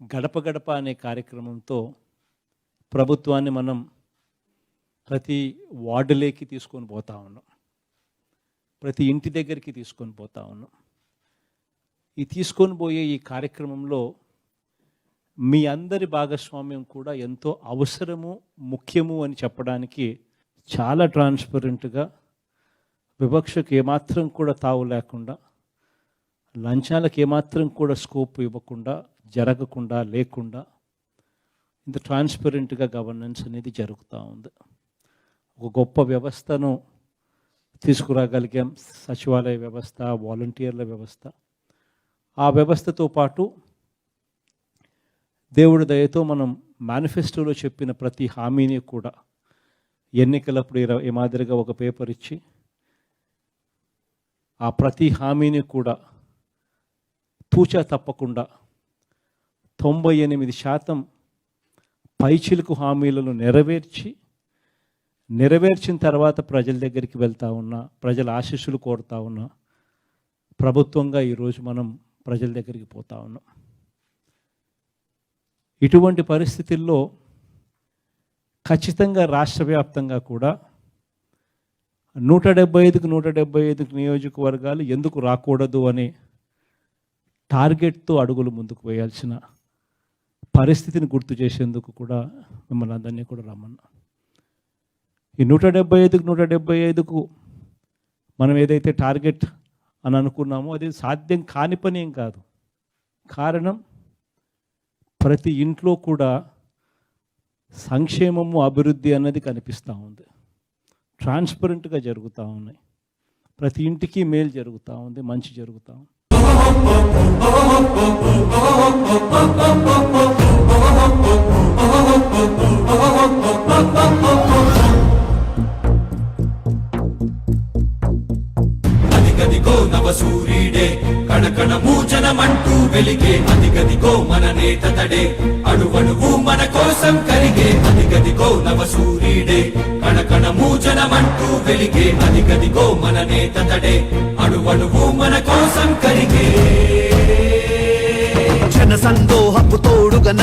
గడప గడప అనే కార్యక్రమంతో ప్రభుత్వాన్ని మనం ప్రతి వార్డులేకి తీసుకొని పోతా ఉన్నాం. ప్రతి ఇంటి దగ్గరికి తీసుకొని పోతా ఉన్నాం. ఈ తీసుకొని పోయే ఈ కార్యక్రమంలో మీ అందరి భాగస్వామ్యం కూడా ఎంతో అవసరము ముఖ్యము అని చెప్పడానికి చాలా ట్రాన్స్పరెంట్గా వివక్షకు ఏమాత్రం కూడా తావు లేకుండా లంచాలకు ఏమాత్రం కూడా స్కోప్ ఇవ్వకుండా జరగకుండా లేకుండా ఇంత ట్రాన్స్పరెంట్గా గవర్నెన్స్ అనేది జరుగుతూ ఉంది. ఒక గొప్ప వ్యవస్థను తీసుకురాగలిగాం. సచివాలయ వ్యవస్థ వాలంటీర్ల వ్యవస్థ. ఆ వ్యవస్థతో పాటు దేవుడి దయతో మనం మేనిఫెస్టోలో చెప్పిన ప్రతి హామీని కూడా ఎన్నికలప్పుడు ఇర- ఈ మాదిరిగా ఒక పేపర్ ఇచ్చి ఆ ప్రతి హామీని కూడా తూచా తప్పకుండా తొంభై ఎనిమిది శాతం పైచిలుకు హామీలను నెరవేర్చి నెరవేర్చిన తర్వాత ప్రజల దగ్గరికి వెళ్తా ఉన్నా ప్రజల ఆశీస్సులు కోరుతా ఉన్నా ప్రభుత్వంగా ఈరోజు మనం ప్రజల దగ్గరికి పోతా ఉన్నాం. ఇటువంటి పరిస్థితుల్లో ఖచ్చితంగా రాష్ట్ర వ్యాప్తంగా కూడా నూట డెబ్బై ఐదుకు నూట డెబ్బై ఐదుకు నియోజకవర్గాలు ఎందుకు రాకూడదు అనే టార్గెట్తో అడుగులు ముందుకు వేయాల్సిన పరిస్థితిని గుర్తు చేసేందుకు కూడా మిమ్మల్ని అందరినీ కూడా రమ్మన్నా. ఈ నూట డెబ్బై ఐదుకు నూట డెబ్బై ఐదుకు మనం ఏదైతే టార్గెట్ అని అనుకున్నామో అది సాధ్యం కాని పని ఏం కాదు. కారణం ప్రతి ఇంట్లో కూడా సంక్షేమము అభివృద్ధి అన్నది కనిపిస్తూ ఉంది. ట్రాన్స్పరెంట్గా జరుగుతూ ఉన్నాయి. ప్రతి ఇంటికి మేలు జరుగుతూ ఉంది మంచి జరుగుతూ ఉంది. సూర్యుడే వెలిగే అదిగదిగో మన నేత తడే అణువణువు మన కోసం కరిగే అదిగదిగో నవ సూర్యుడే కణకణ మూచనమంటూ వెలిగే అదిగదిగో మన నేత తడే అణువణువు మన కోసం కరిగే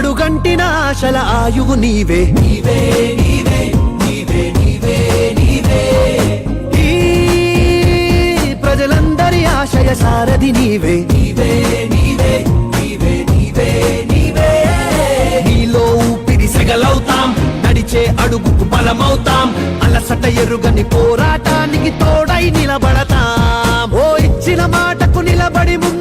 అడుగంటిన ఆశల ఆయువు నీవే. నీవే నీవే నీవే నీవే నీవే. ఈ ప్రజలందరి ఆశయ సారథి నీవే. నీవే నీవే నీవే నీవే నీవే. నీలో ఊపిరి సెగలవుతాం నడిచే అడుగుకు బలమవుతాం అలసట ఎరుగని పోరాటానికి తోడై నిలబడతాం. ఓ ఇచ్చిన మాటకు నిలబడి ముందు